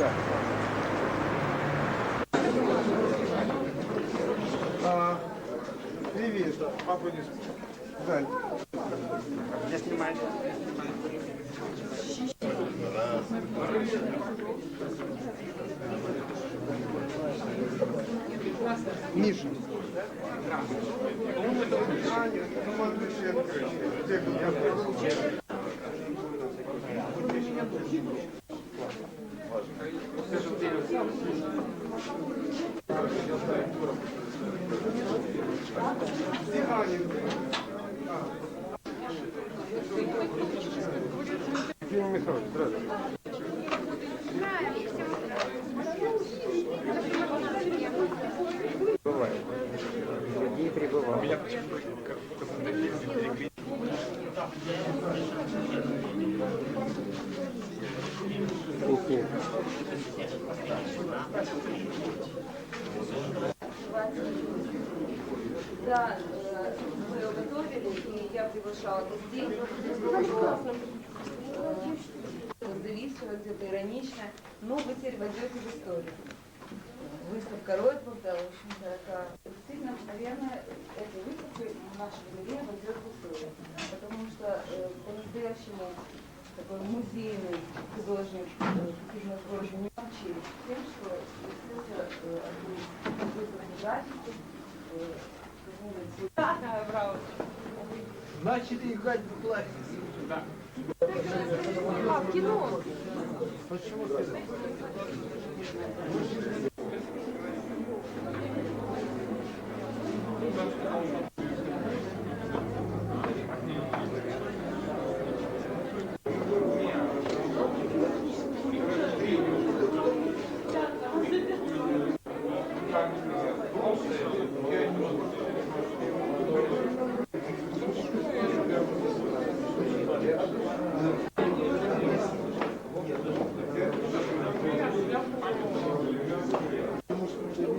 А, привет, папа не Жаль. Где снимать? Миша. А, нет, ну, может быть, я открою. Где я? Где Аня? Евгений Михайлович, здравствуйте. Бывает. Другие прибывают. Ух ты. Да, э, мы ее готовили, и я приглашала гостей. Завистливо, где-то иронично, но вы теперь войдете в историю. Выставка Ройтбурга, в общем-то, это действительно, наверное, этой выставкой наша галерея войдет в историю. Потому что э, по-настоящему такой музейный художник Кирилл Грозный не научились тем, что действительно э, от Браво. Значит, играть в классе. А, в кино. Почему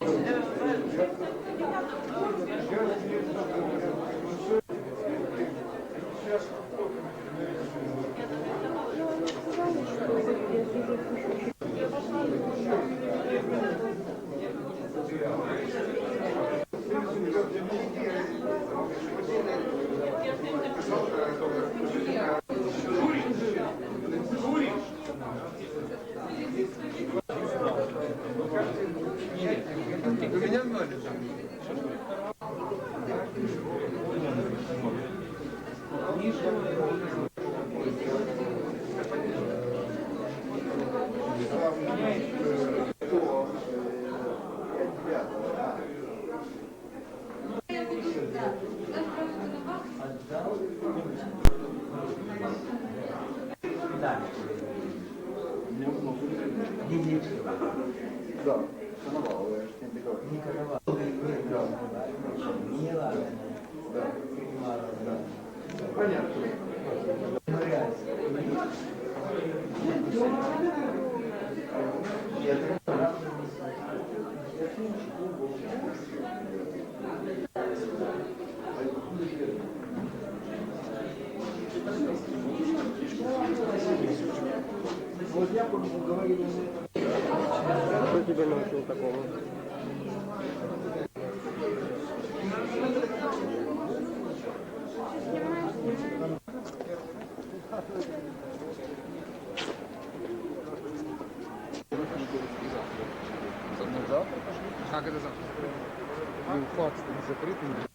Да, коновал, я же не договорил. Понятно. Кто тебя научил такому? Как это завтра? Ну, факт закрытый.